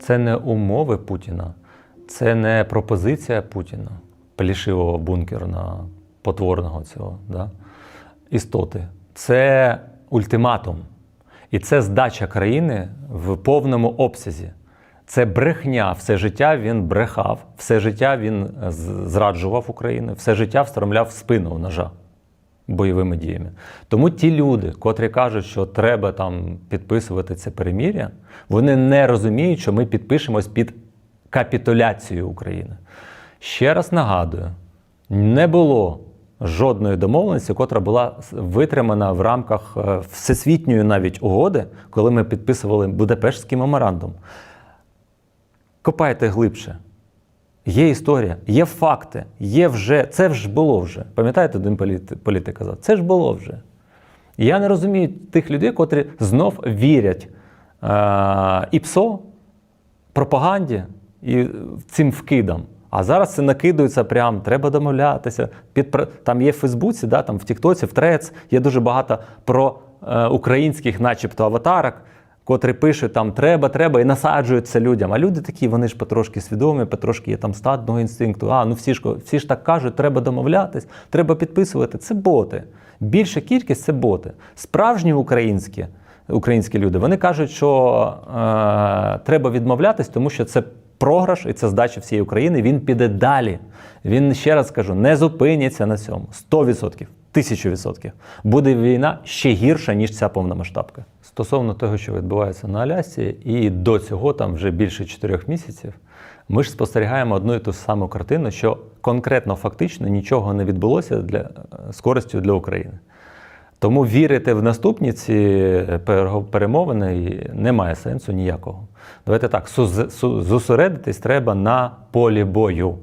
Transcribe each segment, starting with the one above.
Це не умови Путіна, це не пропозиція Путіна, плішивого бункерна, потворного цього да? істоти. Це ультиматум. І це здача країни в повному обсязі. Це брехня. Все життя він брехав, все життя він е, зраджував Україну, все життя встромляв спину ножа бойовими діями. Тому ті люди, котрі кажуть, що треба там підписувати це перемір'я, вони не розуміють, що ми підпишемось під капітуляцію України. Ще раз нагадую: не було жодної домовленості, котра була витримана в рамках е, всесвітньої навіть угоди, коли ми підписували Будапештський меморандум. Копайте глибше. Є історія, є факти, є вже. Це ж було вже. Пам'ятаєте, один політик, казав, це ж було вже. І я не розумію тих людей, котрі знов вірять е, і ПСО, пропаганді і цим вкидам. А зараз це накидується прям, треба домовлятися. Під, там є в Фейсбуці, да, там в Тіктоці, в Трец, є дуже багато про е, українських, начебто, аватарок, котрі пишуть там треба, треба і насаджують це людям. А люди такі, вони ж потрошки свідомі, потрошки є там статного інстинкту. А, ну всі ж, всі ж так кажуть, треба домовлятись, треба підписувати. Це боти. Більша кількість це боти. Справжні українські, українські люди, вони кажуть, що е, треба відмовлятись, тому що це програш і це здача всієї України. Він піде далі. Він ще раз кажу, не зупиняться на цьому. 100%. Тисячу відсотків. Буде війна ще гірша, ніж ця повномасштабка. Стосовно того, що відбувається на Алясці, і до цього там вже більше чотирьох місяців, ми ж спостерігаємо одну і ту саму картину, що конкретно фактично нічого не відбулося для, з користю для України. Тому вірити в наступні ці перемовини немає сенсу ніякого. Давайте так, зосередитись треба на полі бою.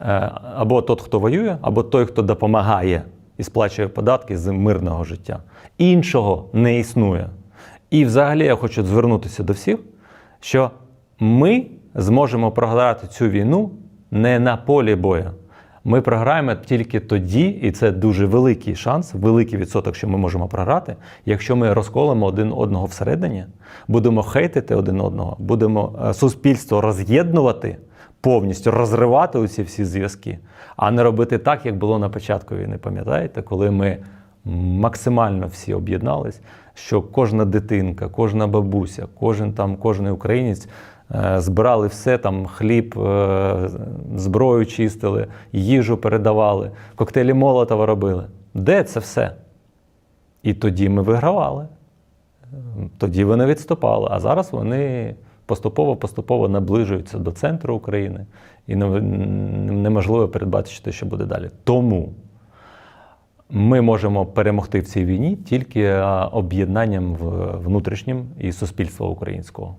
Е, Або той, хто воює, або той, хто допомагає і сплачує податки з мирного життя. Іншого не існує. І взагалі я хочу звернутися до всіх, що ми зможемо програти цю війну не на полі бою. Ми програємо тільки тоді, і це дуже великий шанс, великий відсоток, що ми можемо програти, якщо ми розколимо один одного всередині, будемо хейтити один одного, будемо е, суспільство роз'єднувати, повністю розривати усі всі зв'язки, а не робити так, як було на початку війни. Пам'ятаєте, коли ми максимально всі об'єднались, що кожна дитинка, кожна бабуся, кожен там, кожен українець е, збирали все там хліб, е, зброю чистили, їжу передавали, коктейлі Молотова робили. Де це все? І тоді ми вигравали. Тоді вони відступали, а зараз вони поступово-поступово наближуються до центру України, і неможливо передбачити, що буде далі. Тому ми можемо перемогти в цій війні тільки об'єднанням внутрішнім і суспільства українського.